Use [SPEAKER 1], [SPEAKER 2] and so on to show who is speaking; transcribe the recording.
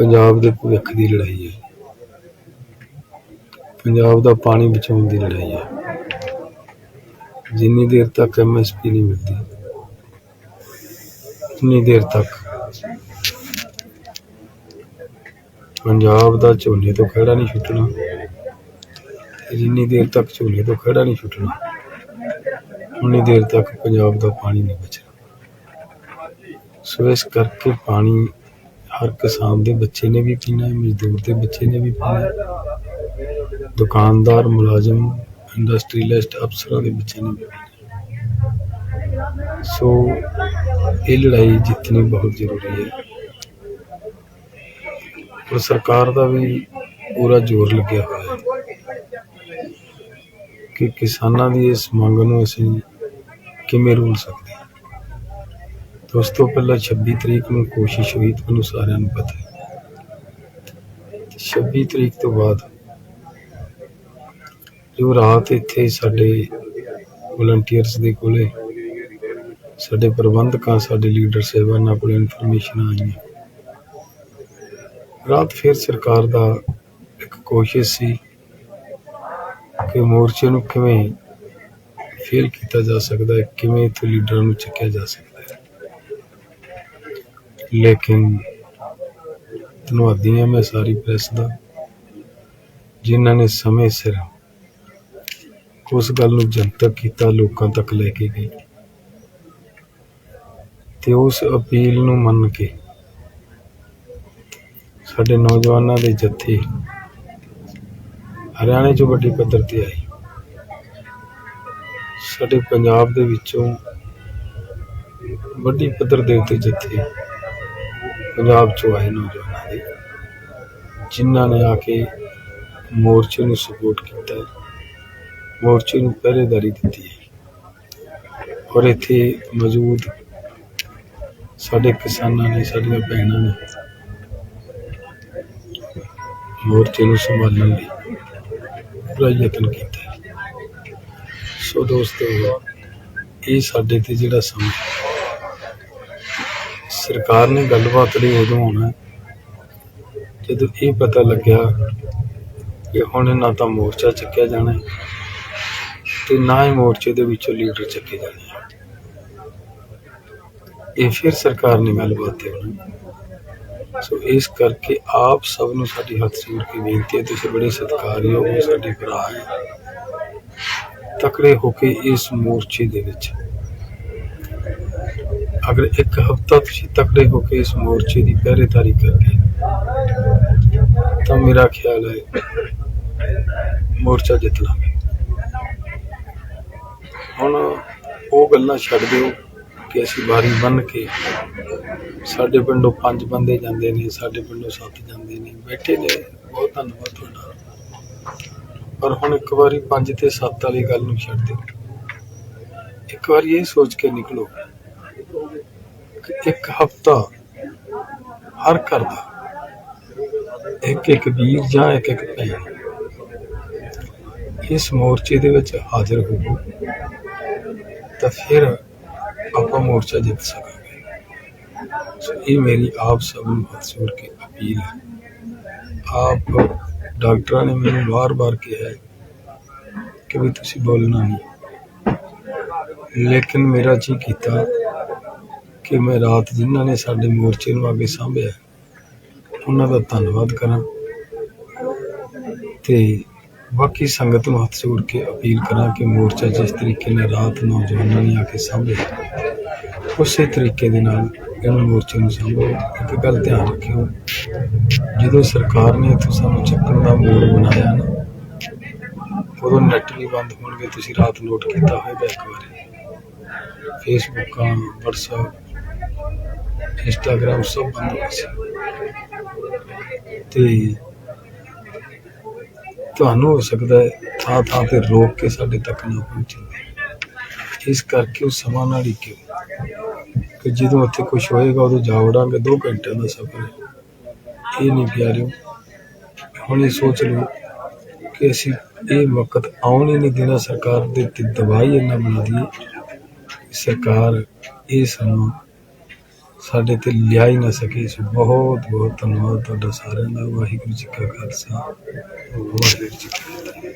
[SPEAKER 1] ਪੰਜਾਬ ਦੇ ਭਵਿੱਖ ਦੀ ਲੜਾਈ ਹੈ। ਪੰਜਾਬ ਦਾ ਪਾਣੀ ਬਚਾਉਣ ਦੀ ਲੜਾਈ ਹੈ। ਜਿੰਨੀ ਦੇਰ ਤੱਕ ਐਮਐਸਪੀ ਨਹੀਂ ਮਿਲਦੀ, ਉਨੀ ਦੇਰ ਤੱਕ ਪੰਜਾਬ ਦਾ ਝੋਨੇ ਤੋਂ ਖੜਾ ਨਹੀਂ ਛੁੱਟਣਾ ਜਿੰਨੀ ਦੇਰ ਤੱਕ ਝੋਨੇ ਤੋਂ ਖੜਾ ਨਹੀਂ ਛੁੱਟਣਾ, ਉਨੀ ਦੇਰ ਤੱਕ ਪੰਜਾਬ ਦਾ ਪਾਣੀ ਨਹੀਂ ਬਚਣਾ। ਸੋ ਇਸ ਕਰਕੇ ਪਾਣੀ ਹਰ ਕਿਸਾਨ ਦੇ ਬੱਚੇ ਨੇ ਵੀ ਪੀਣਾ ਹੈ, ਮਜ਼ਦੂਰ ਦੇ ਬੱਚੇ ਨੇ ਵੀ ਪੀਣਾ ਹੈ। ਦੁਕਾਨਦਾਰ, ਮੁਲਾਜ਼ਮ ਇੰਡਸਟਰੀਲਿਸਟ ਅਫਸਰਾਂ ਦੇ ਬੱਚੇ ਨੇ ਵੀ ਪੀਣਾ ਸੋ ਇਹ ਲੜਾਈ ਜਿੱਤਣੀ ਬਹੁਤ ਜ਼ਰੂਰੀ ਹੈ। ਔਰ ਸਰਕਾਰ ਦਾ ਵੀ ਪੂਰਾ ਜ਼ੋਰ ਲੱਗਿਆ ਹੋਇਆ ਹੈ ਕਿ ਕਿਸਾਨਾਂ ਦੀ ਇਸ ਮੰਗ ਨੂੰ ਅਸੀਂ ਕਿਵੇਂ ਰੋਲ ਸਕਦੇ ਉਸ ਤੋਂ ਪਹਿਲਾਂ 26 ਤਰੀਕ ਨੂੰ ਕੋਸ਼ਿਸ਼ ਹੋਈ ਤੁਹਾਨੂੰ ਸਾਰਿਆਂ ਨੂੰ ਪਤਾ ਹੈ 26 ਤਰੀਕ ਤੋਂ ਬਾਅਦ ਜੋ ਰਾਤ ਇੱਥੇ ਸਾਡੇ ਵਲੰਟੀਅਰਸ ਦੇ ਕੋਲੇ ਸਾਡੇ ਪ੍ਰਬੰਧਕਾਂ, ਸਾਡੇ ਲੀਡਰ ਸਾਹਿਬਾਨਾਂ ਕੋਲ ਇਨਫੋਰਮੇਸ਼ਨ ਆਈਆਂ। ਰਾਤ ਫਿਰ ਸਰਕਾਰ ਦਾ ਇੱਕ ਕੋਸ਼ਿਸ਼ ਸੀ ਕਿ ਮੋਰਚੇ ਨੂੰ ਕਿਵੇਂ ਫੇਲ ਕੀਤਾ ਜਾ ਸਕਦਾ ਹੈ, ਕਿਵੇਂ ਇੱਥੇ ਲੀਡਰਾਂ ਨੂੰ ਚੱਕਿਆ ਜਾ ਸਕਦਾ ਲੇਕਿਨ ਧੰਨਵਾਦੀ ਹਾਂ ਮੈਂ ਸਾਰੀ ਪ੍ਰੈਸ ਦਾ। ਜਿਨ੍ਹਾਂ ਨੇ ਸਮੇਂ ਸਿਰ ਉਸ ਗੱਲ ਨੂੰ ਜਨਤਕ ਕੀਤਾ, ਲੋਕਾਂ ਤੱਕ ਲੈ ਕੇ ਗਏ ਤੇ ਉਸ ਅਪੀਲ ਨੂੰ ਮੰਨ ਕੇ ਸਾਡੇ ਨੌਜਵਾਨਾਂ ਦੇ ਜੱਥੇ ਹਰਿਆਣੇ 'ਚੋਂ ਵੱਡੀ ਪੱਧਰ ਤੇ ਆਈ ਸਾਡੇ ਪੰਜਾਬ ਦੇ ਵਿੱਚੋਂ ਵੱਡੀ ਪੱਧਰ ਦੇ ਉੱਤੇ ਜੱਥੇ ਪੰਜਾਬ 'ਚੋਂ ਆਏ ਨੌਜਵਾਨਾਂ ਦੇ, ਜਿਨ੍ਹਾਂ ਨੇ ਆ ਕੇ ਮੋਰਚੇ ਨੂੰ ਸਪੋਰਟ ਕੀਤਾ ਹੈ। ਮੋਰਚੇ ਨੂੰ ਪਹਿਰੇਦਾਰੀ ਦਿੱਤੀ ਹੈ। ਔਰ ਇੱਥੇ ਮੌਜੂਦ ਸਾਡੇ ਕਿਸਾਨਾਂ ਨੇ, ਸਾਡੀਆਂ ਭੈਣਾਂ ਨੇ ਮੋਰਚੇ ਨੂੰ ਸੰਭਾਲਣ ਲਈ ਪੂਰਾ ਯਤਨ ਕੀਤਾ ਸੋ ਦੋਸਤੋ, ਇਹ ਸਾਡੇ ਤੇ ਜਿਹੜਾ ਸਮਾਂ ਸਰਕਾਰ ਨੇ ਗੱਲਬਾਤ ਲਈ ਉਦੋਂ ਹੋਣਾ ਜਦੋਂ ਇਹ ਪਤਾ ਲੱਗਿਆ ਕਿ ਹੁਣ ਨਾ ਤਾਂ ਮੋਰਚਾ ਚੱਕਿਆ ਜਾਣਾ ਤੇ ਨਾ ਹੀ ਮੋਰਚੇ ਦੇ ਵਿੱਚੋਂ ਲੀਡਰ ਚੱਕੇ ਜਾਣੇ ਇਹ ਫਿਰ ਸਰਕਾਰ ਨੇ ਗੱਲਬਾਤ ਤੇ ਹੋਣਾ ਸੋ ਇਸ ਕਰਕੇ ਆਪ ਸਭ ਨੂੰ ਸਾਡੀ ਹੱਥ ਜੋੜ ਕੇ ਬੇਨਤੀ ਹੈ, ਤੁਸੀਂ ਬੜੇ ਸਤਿਕਾਰਯੋਗ ਹੋ, ਸਾਡੇ ਭਰਾ ਹੈ। ਤਕੜੇ ਹੋ ਕੇ ਇਸ ਮੋਰਚੇ ਦੇ ਵਿੱਚ ਅਗਰ ਇੱਕ ਹਫਤਾ ਤੁਸੀਂ ਤਕੜੇ ਹੋ ਕੇ ਇਸ ਮੋਰਚੇ ਦੀ ਪਹਿਰੇਦਾਰੀ ਕਰਕੇ ਤਾਂ ਮੇਰਾ ਖਿਆਲ ਹੈ ਮੋਰਚਾ ਜਿੱਤ ਲਾਂਗੇ। ਹੁਣ ਉਹ ਗੱਲਾਂ ਛੱਡ ਦਿਓ ਕਿ ਅਸੀਂ ਬਾਰੀ ਬੰਨ ਕੇ ਸਾਡੇ ਪਿੰਡੋਂ ਪੰਜ ਬੰਦੇ ਜਾਂਦੇ ਨੇ, ਸਾਡੇ ਪਿੰਡੋਂ ਸੱਤ ਜਾਂਦੇ ਨੇ, ਬੈਠੇ ਨੇ। ਬਹੁਤ ਧੰਨਵਾਦ ਤੁਹਾਡਾ। ਪਰ ਹੁਣ ਇੱਕ ਵਾਰੀ ਪੰਜ ਤੇ ਸੱਤ ਵਾਲੀ ਗੱਲ ਨੂੰ ਛੱਡ ਦਿਓ। ਇੱਕ ਵਾਰੀ ਇਹ ਸੋਚ ਕੇ ਨਿਕਲੋ ਇੱਕ ਹਫਤਾ ਹਰ ਘਰ ਦਾ ਇੱਕ ਇੱਕ ਵੀਰ ਜਾਂ ਇੱਕ ਇੱਕ ਭੈਣ ਇਸ ਮੋਰਚੇ ਦੇ ਵਿੱਚ ਹਾਜ਼ਰ ਹੋਵੋ ਤਾਂ ਫਿਰ ਆਪਾਂ ਮੋਰਚਾ ਜਿੱਤ ਸਕਾਂਗੇ। ਸੋ ਇਹ ਮੇਰੀ ਆਪ ਸਭ ਨੂੰ ਹੱਥ ਜੋੜ ਕੇ ਅਪੀਲ ਹੈ। ਆਪ ਡਾਕਟਰਾਂ ਨੇ ਮੈਨੂੰ ਵਾਰ-ਵਾਰ ਕਿਹਾ ਹੈ ਕਿ ਵੀ ਤੁਸੀਂ ਬੋਲਣਾ ਨਹੀਂ। ਲੇਕਿਨ ਮੇਰਾ ਜੀ ਕੀਤਾ ਕਿ ਮੈਂ ਰਾਤ ਜਿਨ੍ਹਾਂ ਨੇ ਸਾਡੇ ਮੋਰਚੇ ਨੂੰ ਅੱਗੇ ਸਾਂਭਿਆ, ਉਹਨਾਂ ਦਾ ਧੰਨਵਾਦ ਕਰਾਂ ਤੇ ਬਾਕੀ ਸੰਗਤ ਨੂੰ ਹੱਥ ਜੋੜ ਕੇ ਅਪੀਲ ਕਰਾਂ ਕਿ ਮੋਰਚਾ ਜਿਸ ਤਰੀਕੇ ਨਾਲ ਰਾਤ ਨੌਜਵਾਨਾਂ ਨੇ ਆ ਕੇ ਸਾਂਭਿਆ, ਉਸੇ ਤਰੀਕੇ ਦੇ ਨਾਲ ਇਹਨਾਂ ਮੋਰਚੇ ਨੂੰ ਸਾਂਭੋ। ਇੱਕ ਗੱਲ ਧਿਆਨ ਰੱਖਿਓ, ਜਦੋਂ ਸਰਕਾਰ ਨੇ ਇੱਥੋਂ ਸਾਨੂੰ ਚੱਕਣ ਦਾ ਮੋੜ ਬਣਾਇਆ ਨਾ, ਉਦੋਂ ਨੈਟ ਵੀ ਬੰਦ ਹੋਣਗੇ, ਤੁਸੀਂ ਰਾਤ ਨੋਟ ਕੀਤਾ ਹੋਵੇਗਾ ਇੱਕ ਵਾਰੀ ਫੇਸਬੁੱਕਾਂ, WhatsApp ਇੰਸਟਾਗ੍ਰਾਮ ਸਭ ਬੰਦ ਹੋਏ ਸੀ। ਤੇ ਤੁਹਾਨੂੰ ਹੋ ਸਕਦਾ ਥਾਂ ਥਾਂ ਤੇ ਰੋਕ ਕੇ ਸਾਡੇ ਤੱਕ ਨਾ ਪਹੁੰਚੇ। ਇਸ ਕਰਕੇ ਉਹ ਸਮਾਂ ਨਾਲ ਹੀ ਕਿਉਂ ਕਿ ਜਦੋਂ ਉੱਥੇ ਕੁਝ ਹੋਏਗਾ, ਉਦੋਂ ਜਾ ਵੜਾਂਗੇ। 2 ਘੰਟਿਆਂ ਦਾ ਸਫ਼ਰ ਇਹ ਨਹੀਂ ਪਿਆਰਿਓ, ਹੁਣ ਇਹ ਸੋਚ ਲਓ ਕਿ ਅਸੀਂ ਇਹ ਵਕਤ ਆਉਣ ਹੀ ਨਹੀਂ ਦੇਣਾ ਸਰਕਾਰ ਦੇ ਤੇ ਦਵਾਈ ਇੰਨਾ ਬਣਾ ਸਰਕਾਰ ਇਹ ਸਮਾਂ ਸਾਡੇ ਤੇ ਲਿਆ ਹੀ ਨਾ ਸਕੇ। ਸੋ ਬਹੁਤ ਬਹੁਤ ਧੰਨਵਾਦ ਤੁਹਾਡਾ ਸਾਰਿਆਂ ਦਾ। ਵਾਹਿਗੁਰੂ ਜੀ ਕਾ ਖਾਲਸਾ। ਵਾਹਿਗੁਰੂ ਜੀ ਕੀ ਫਤਿਹ।